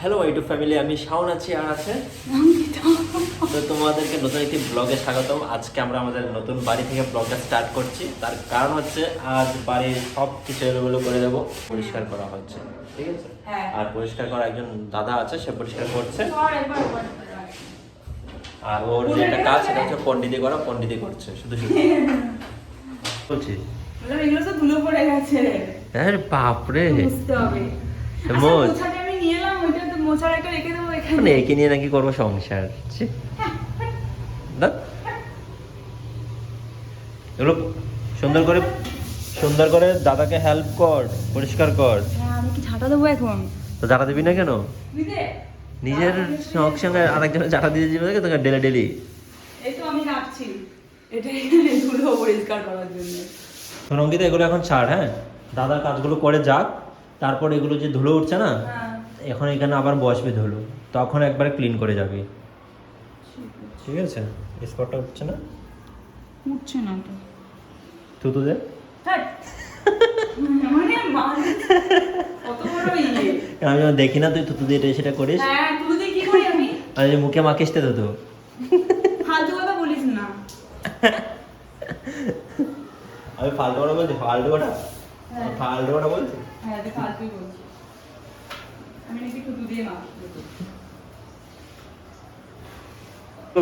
Hello YouTube family আমি শাওন আছি আর আছে তো তোমাদেরকে নতুন একটি ব্লগে স্বাগতম। আজকে আমরা আমাদের নতুন বাড়ি থেকে ব্লগটা স্টার্ট করছি। তার কারণ হচ্ছে আজ বাড়ির সব কিছু এলোমেলো করে দেবো। পরিষ্কার করা হচ্ছে ঠিক আছে? হ্যাঁ। আর পরিষ্কার করা একজন দাদা আছে সে পরিষ্কার করছে। আর ওর যে একটা কাজ সেটা হচ্ছে পন্ডিতি করা পন্ডিতি করছে শুধু শুধু। বলছি। বললাম, এগুলো তো ধুলো পড়ে গেছে। আরে বাপরে। বুঝতে হবে। তো আচ্ছা, আমি নিয়ে এলাম? ওইটা একটা রেখে দেবো এখানে। মানে একে নিয়ে নাকি করব সংসার। এগুলো সুন্দর করে সুন্দর করে দাদাকে হেল্প কর পরিষ্কার কর। হ্যাঁ আমি কি ঝাঁটা দেবো এখন। তো জাটা দিবি না কেন? নিজের সঙ্গে সঙ্গে আরেকজনের জাটা দিয়ে দিবি তোকে ডেলে ডেলি। এই তো আমি রাখছি এটা এখানে ধুলো পরিষ্কার করার জন্য। তো অঙ্কিতা এগুলো এখন ছাড় হ্যাঁ? দাদা কাজগুলো করে যাক। তারপর এগুলো যে ধুলো উঠছে না? হ্যাঁ। এখন এখানে আবার বসবে ধুলো তখন একবারে ক্লিন করে যাবি। ঠিক আছে? স্পটটা উঠছে না? উঠছে না তো। দে ধ্যাৎ। মানে ইয়ে। আমি যখন দেখি না তুই থুতু দিয়ে এটা সেটা করিস। হ্যাঁ আর মুখে মাখিস তো থুতু। ফালতু কথা বলিস না। আমি ফালতু কথা বলছি? ফালতু কথা? হ্যাঁ। ফালতু কথা বলছি? হ্যাঁ ফালতুই বলছি আমি নাকি টুটু দিয়ে মাছ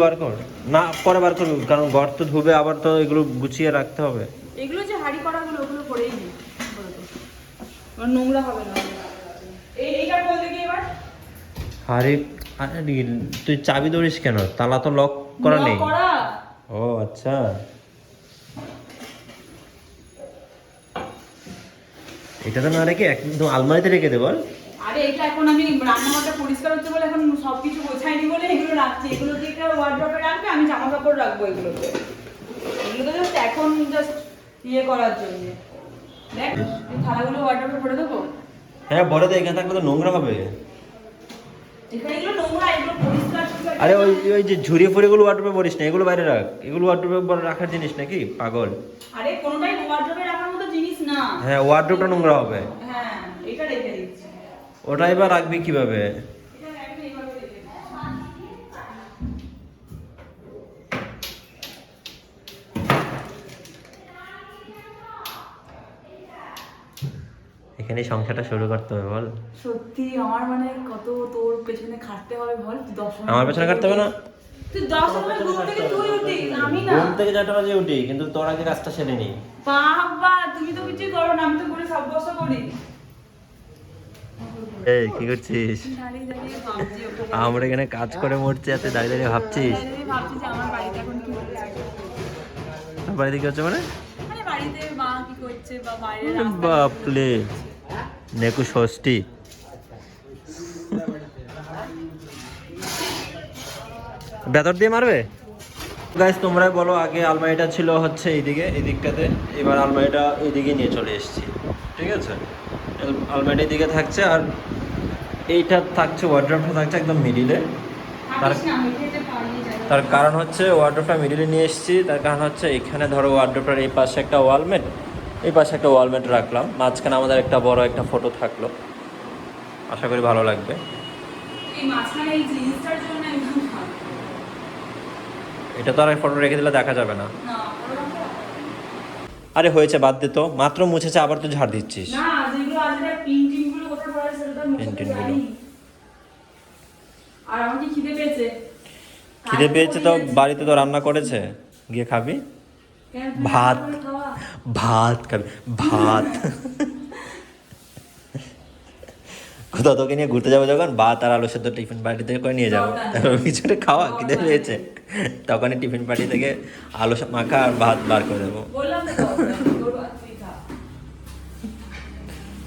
বার কর। না পরে বার করবি কারণ ঘর তো ধুবে আবার তো এগুলো গুছিয়ে রাখতে হবে। এগুলো যে হাড়ি করাগুলো ওগুলো পরেই নি নোংরা হবে না। এই এইটা এবার। আরে তুই চাবি ধরিস কেন? তালা তো লক করা নেই। ও আচ্ছা। এটা তো না রেখে একদম আলমারিতে রেখে দে বল। আরে এটা এখন আমি রান্নাঘরটা পরিষ্কার হচ্ছে বলে এখন সবকিছু গোছাইনি বলে এগুলো রাখছি। এগুলো দিয়ে একটা ওয়ার্ড্রপে রাখবে আমি জামা কাপড় রাখব এগুলোতে। এগুলো জাস্ট এখন জাস্ট ইয়ে করার জন্য। দেখ এই থালাগুলো ওয়ার্ড্রপে ভরে দেবো? হ্যাঁ বড় তো এখানে থাকলে তো নোংরা হবে। আরে ওই ওই যে ঝুড়ি ফুড়িগুলো ওয়ার্ড্রোপে পড়িস না এগুলো বাইরে রাখ। এগুলো ওয়ার্ড্রোপে রাখার জিনিস নাকি? পাগল। আরে কোনোটাই ওয়ার্ড্রপে রাখার মতো জিনিস না। হ্যাঁ ওয়ার্ড্রোপটা নোংরা হবে হ্যাঁ এটা রেখে দিচ্ছি ওটা এবার রাখবি কীভাবে। এখানে সংসারটা শুরু করতে হবে বল। সত্যি আমার মানে কত তোর পেছনে খাটতে হবে বল? তুই দশ আমার পেছনে কাটতে হবে না? তুই দশ সময় ঘুম থেকে তুই উঠিস আমি না। ঘুম থেকে চারটা বাজে উঠি কিন্তু তোর আগে কাজটা সেরে নি। বাবা তুমি তো কিছুই করো না আমি তো করে সব বছর করি এই, কি করছিস? আমরা এখানে কাজ করে মরছি, এত দাঁড়িয়ে দাঁড়িয়ে ভাবছিস? বাড়িতে কি হচ্ছে মানে? বাপলে নেকু ষষ্ঠী। বেতর দিয়ে মারবে? গাইস তোমরা বলো, আগে আলমারিটা ছিল হচ্ছে এইদিকে, এই দিকটাতে। এবার আলমারিটা এইদিকে নিয়ে চলে এসেছি। ঠিক আছে? আল- দিকে থাকছে আর এইটা থাকছে ওয়ার্ড্রপটা থাকছে একদম মিডিলে তার তার কারণ হচ্ছে ওয়ার্ড্রপটা মিডিলে নিয়ে এসেছি তার কারণ হচ্ছে এখানে ধরো ওয়ার্ড্রপটার এই পাশে একটা ওয়ালমেট এই পাশে একটা ওয়ালমেট রাখলাম। মাঝখানে আমাদের একটা বড় একটা ফটো থাকল। আশা করি ভালো লাগবে। এটা তো আর ফটো রেখে দিলে দেখা যাবে না। আরে হয়েছে বাদ দে তো। মাত্র মুছেছে আবার তো ঝাড় দিচ্ছিস। গুলো কোথায় পড়ে সেটা তো। জানি। আর খিদে পেয়েছে। খিদে পেয়েছে তো বাড়িতে তো রান্না করেছে। গিয়ে খাবি। ভাত। ভাত খাবি। ভাত। কোথাও তোকে নিয়ে ঘুরতে যাব যখন ভাত আর আলু সেদ্ধ টিফিন পার্টি থেকে করে নিয়ে যাব। তারপর কিছুটা খাওয়া খিদে পেয়েছে। তখনই টিফিন পার্টি থেকে আলু মাখা আর ভাত বার করে দেবো।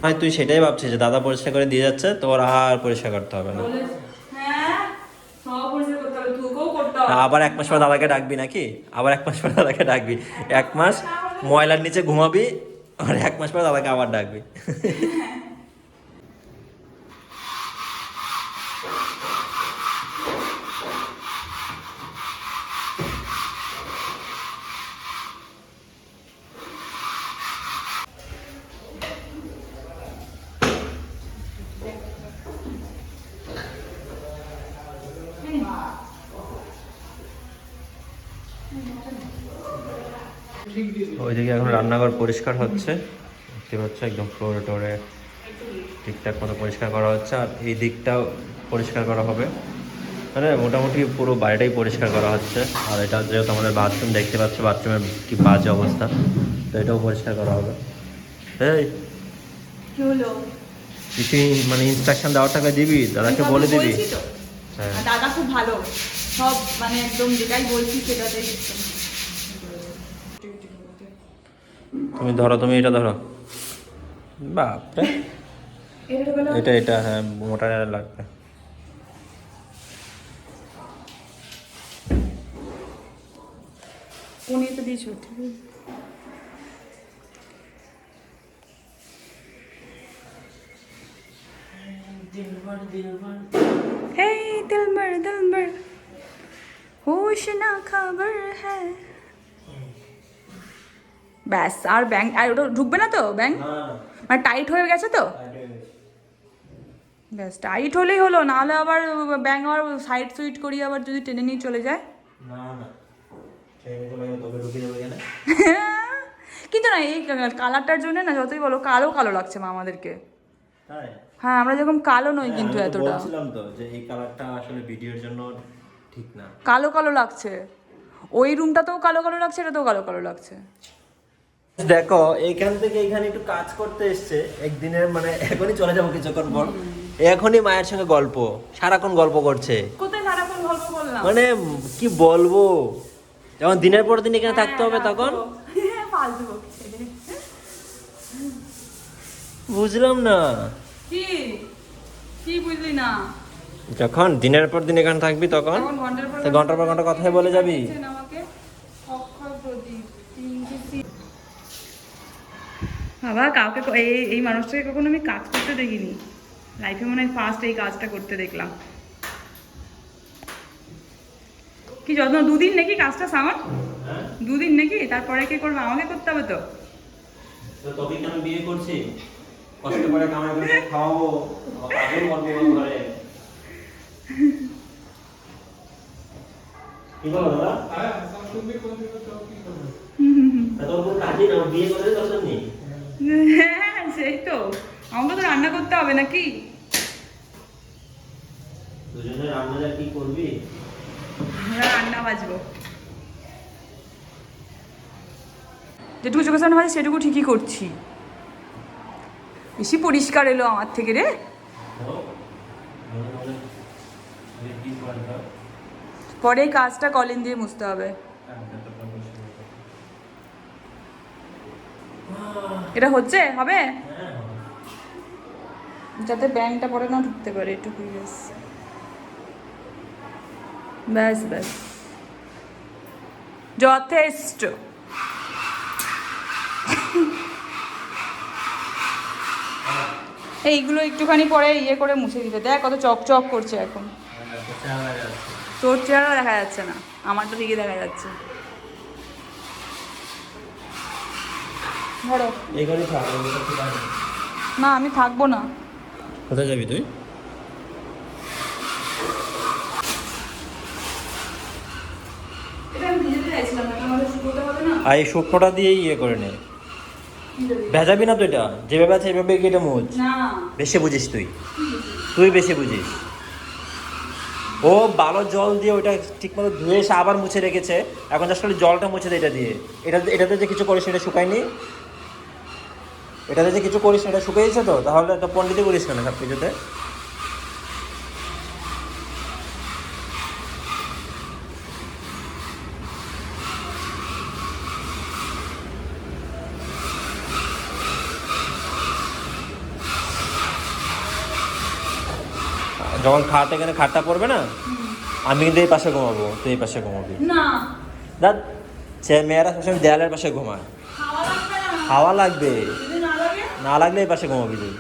ভাই তুই সেটাই ভাবছিস যে দাদা পরিষ্কার করে দিয়ে যাচ্ছে তোর আর পরিষ্কার করতে হবে না। হ্যাঁ। আবার এক মাস পর দাদাকে ডাকবি নাকি? আবার এক মাস পর দাদাকে ডাকবি। এক মাস ময়লার নিচে ঘুমাবি আর এক মাস পর দাদাকে আবার ডাকবি। ওইদিকে এখন রান্নাঘর পরিষ্কার হচ্ছে। দেখতে পাচ্ছ একদম ফ্লোরে টোরে ঠিকঠাক মতো পরিষ্কার করা হচ্ছে আর এই দিকটাও পরিষ্কার করা হবে। মানে মোটামুটি পুরো বাড়িটাই পরিষ্কার করা হচ্ছে। আর এটা যেহেতু আমাদের বাথরুম দেখতে পাচ্ছ বাথরুমের কি বাজে অবস্থা। তো এটাও পরিষ্কার করা হবে। এই কিছু মানে ইনস্ট্রাকশন দেওয়ার টাকা দিবি? দাদাকে বলে দিবি? হ্যাঁ। দাদা খুব ভালো। সব মানে একদম যেটাই বলছি সেটাতেই তুমি ধরো তুমি এটা ধরো বাপরে এটা ঢোকালো এটা এটা হ্যাঁ মোটা লাগবে কোন ইয়েতে দিয়েছো हे दिलबर दिलबर होश ना खबर है ব্যাস আর ব্যাংক আর ওটা ঢুকবে না তো ব্যাংক মানে টাইট হয়ে গেছে তো? ব্যাস টাইট হলেই হলো নাহলে আবার ব্যাংক আবার সাইড সুইট করিয়ে আবার যদি টেনে নিয়ে চলে যায়। কিন্তু না এই কালারটার জন্য না যতই বলো কালো কালো লাগছে মা আমাদেরকে। হ্যাঁ আমরা যেরকম কালো নই হ্যাঁ, কিন্তু এতটা। বলছিলাম তো যে এই কালারটা আসলে ভিডিওর জন্য ঠিক না। কালো কালো লাগছে। ওই রুমটাতেও কালো কালো লাগছে এটাতেও কালো কালো লাগছে। দেখো এইখান থেকে এখানে একটু কাজ করতে এসছে। একদিনের মানে এখনই চলে যাব কিছুক্ষণ পর। এখনই মায়ের সঙ্গে গল্প। সারাক্ষণ গল্প করছে। মানে কি বলব? যখন দিনের পর দিন এখানে থাকতে হবে তখন? হ্যাঁ, ফালতু বকছে। বুঝলাম না। কি? কি বুঝলি না? যখন দিনের পর দিন এখানে থাকবি তখন? ঘণ্টার পর তো ঘণ্টার পর ঘণ্টা কথাই বলে যাবি? বাবা কাউকে এই এই মানুষটাকে কখনো আমি কাজ করতে দেখিনি। লাইফে মনে হয় ফার্স্ট এই কাজটা করতে দেখলাম। কি যত্ন দুদিন নাকি কাজটা সামান দুদিন নাকি? তারপরে কি করবে? আমাকে করতে হবে তো। তো তবে কেন বিয়ে করছি? কষ্ট করে কামাই করে খাওয়াবো? আগে করব ঘরে। কি বলো দাদা? তা তোর কোনো কাজই না? বিয়ে করে হ্যাঁ সেই তো। আমাকে তো রান্না করতে হবে নাকি? দুজনে রান্না কি করবি? আমরা রান্না বাজবো। যেটুকু চোখের সামনে বাজে সেটুকু ঠিকই করছি। বেশি পরিষ্কার এলো আমার থেকে রে। পরে কাজটা কলিন দিয়ে মুছতে হবে। এটা হচ্ছে? হবে? যাতে ব্যাংকটা পরে না ঢুকতে পারে এটুকুই ব্যাস। ব্যাস ব্যাস। যথেষ্ট। এইগুলো একটুখানি পরে ইয়ে করে মুছে দিতে দেখ কত চকচক করছে এখন। তোর চেহারা দেখা যাচ্ছে। না। আমারটা ঠিকই দেখা যাচ্ছে। ধরো। থাক। না আমি থাকব না। কোথায় যাবি তুই? এটা আর এই শুকনোটা দিয়েই ইয়ে করে নে। ভেজাবি না তো এটা? যেভাবে আছে এভাবে কেটে মুছ। না। বেশি বুঝিস তুই। তুই বেশি বুঝিস। ও ভালো জল দিয়ে ওইটা ঠিক মতো ধুয়ে এসে আবার মুছে রেখেছে। এখন জাস্ট জলটা মুছে দেয় এটা দিয়ে। এটা এটাতে যে কিছু করিস এটা শুকায়নি। এটাতে যে কিছু করিস না, এটা শুকিয়েছে তো তাহলে এটা পন্ডিতে করিস কেন সব কিছুতে? যখন খাট এখানে খাটটা পড়বে না আমি কিন্তু এই পাশে ঘুমাবো তুই এই পাশে ঘুমাবি। না। সে মেয়েরা সবসময় দেয়ালের পাশে ঘুমায়। হাওয়া লাগবে। না লাগলে এই পাশে ঘুমাবি তুই।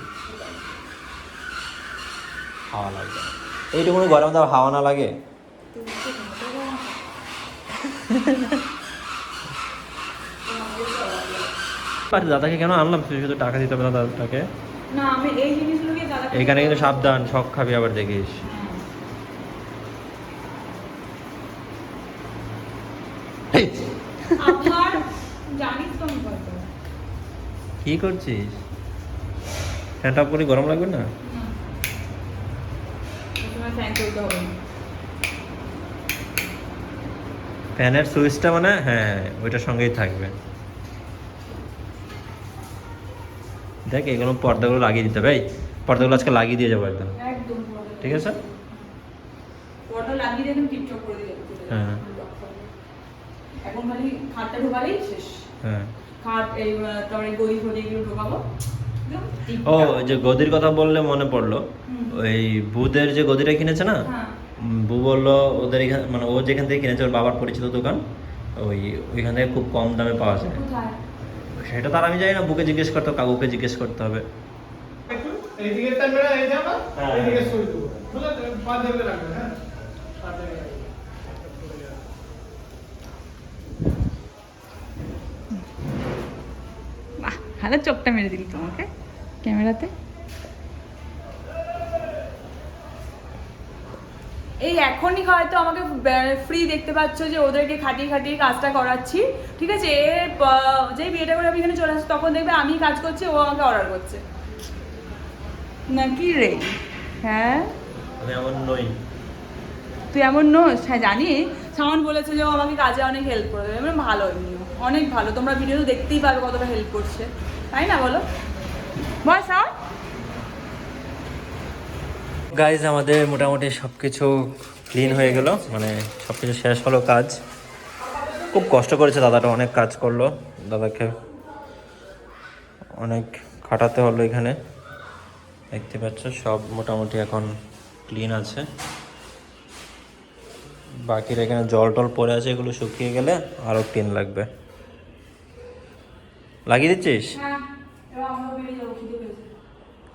হাওয়া লাগবে এইটুকুনি গরম দাও হাওয়া না লাগে। আরে দাদাকে কেন আনলাম? তুই শুধু টাকা দিতে হবে না দাদাকে। এখানে কিন্তু সাবধান শখ খাবি আবার দেখিস। পাই। কি করছিস? ফ্যানটা অফ করে গরম লাগবে না। ফ্যানের সুইচটা মানে হ্যাঁ ওইটার সঙ্গেই থাকবে। দেখ এগুলো পর্দাগুলো লাগিয়ে দিতে হবে। পর্দাগুলো আজকে লাগিয়ে দিয়ে যাব একদম। ঠিক আছে? পর্দা লাগিয়ে দিয়ে টিপটপ করে দিলে হ্যাঁ। এখন খালি খাটটা ঢোকালেই শেষ। হ্যাঁ। খাট এই আহ, তারপরে গদি ফদি এগুলো ঢোকাবো। ও ওই যে গদির কথা বললে মনে পড়ল। ওই বুদের যে গদিটা কিনেছে না? হ্যাঁ। বু বলল ওদের এখানে মানে ও যেখান থেকে কিনেছে ওর বাবার পরিচিত দোকান ওই ওইখান থেকে খুব কম দামে পাওয়া যায়। সেটা তার আমি জানি না বুকে জিজ্ঞেস করতে কাকুকে জিজ্ঞেস করতে হবে। হ্যাঁ। হ্যাঁ? ভালো চোখটা মেরে দিলি তোমাকে। ক্যামেরাতে। এই এখনই হয়তো আমাকে ফ্রি দেখতে পাচ্ছ যে ওদেরকে খাটিয়ে খাটিয়ে কাজটা করাচ্ছি। ঠিক আছে? এর প- যেই বিয়েটা করে আমি এখানে চলে আসছি তখন দেখবে আমি কাজ করছি ও আমাকে অর্ডার করছে। নাকি রে? হ্যাঁ? আমি এমন নই। তুই এমন নোস? হ্যাঁ জানি। সামন বলেছে যে ও আমাকে কাজে অনেক হেল্প করে দেবে। মানে ভালো এমনিও অনেক ভালো। তোমরা ভিডিও দেখতেই পাবে কতটা হেল্প করছে। তাই না বলো? সাউন্ড গাইজ আমাদের মোটামুটি সব কিছু ক্লিন হয়ে গেল। মানে সব কিছু শেষ হলো কাজ। খুব কষ্ট করেছে দাদাটা অনেক কাজ করল। দাদাকে অনেক খাটাতে হলো এখানে। দেখতে পাচ্ছ সব মোটামুটি এখন ক্লিন আছে। বাকির এখানে জল টল পড়ে আছে এগুলো শুকিয়ে গেলে আরও ক্লিন লাগবে। লাগিয়ে দিচ্ছিস? হ্যাঁ এবার আমরা বেরিয়ে যাব খিদে পেয়েছে।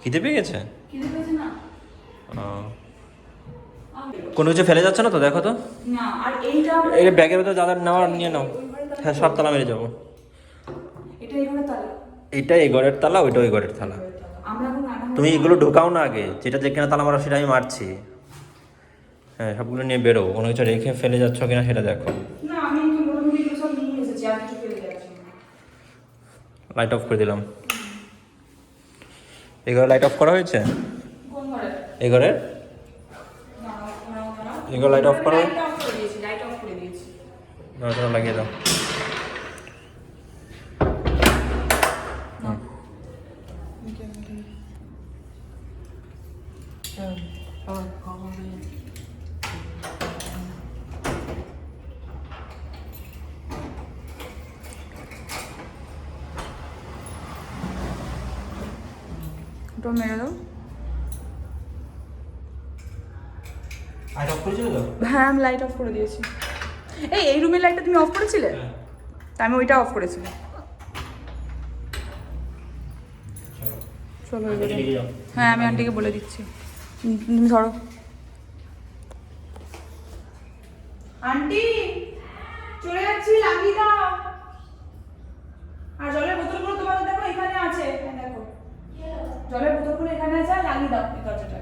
খিদে পেয়ে গেছে? খিদে পেয়েছে না? ও। কোনো কিছু ফেলে যাচ্ছে না তো? দেখো তো। না আর এইটা এই ব্যাগের ভিতরে দাদা নেওয়ার নিয়ে নাও। হ্যাঁ সব তালা মেরে যাব। এটা এইভাবে তালে। এটা এই ঘরের তালা ওইটা ওই ঘরের তালা। তুমি এগুলো ঢোকাও না আগে। যেটা যেখানে তালা মারা সেটা আমি মারছি। হ্যাঁ সবগুলো নিয়ে বেরো। কোনো কিছু রেখে ফেলে যাচ্ছ কিনা সেটা দেখো। আর। লাইট অফ করে দিলাম। এই ঘরে লাইট অফ করা হয়েছে? এ ঘরের দাঁড়াও, ঘরে লাইট off করো। দরজাটা লাগিয়ে দাও। ওটা মেরে দাও হ্যাঁ আমি লাইট অফ করে দিয়েছি। এই এই রুমের লাইটটা তুমি অফ করেছিলে? তা আমি ওইটা অফ করেছিলাম চলো। হ্যাঁ আমি আন্টিকে বলে দিচ্ছি। তুমি ধরো। আন্টি চলে যাচ্ছি লাগিয়ে দাও। আর জলের বোতলগুলো তোমাদের দেখো এখানে আছে। হ্যাঁ, জলের বোতলগুলো এখানে আছে লাগিয়ে দাও এই দরজাটা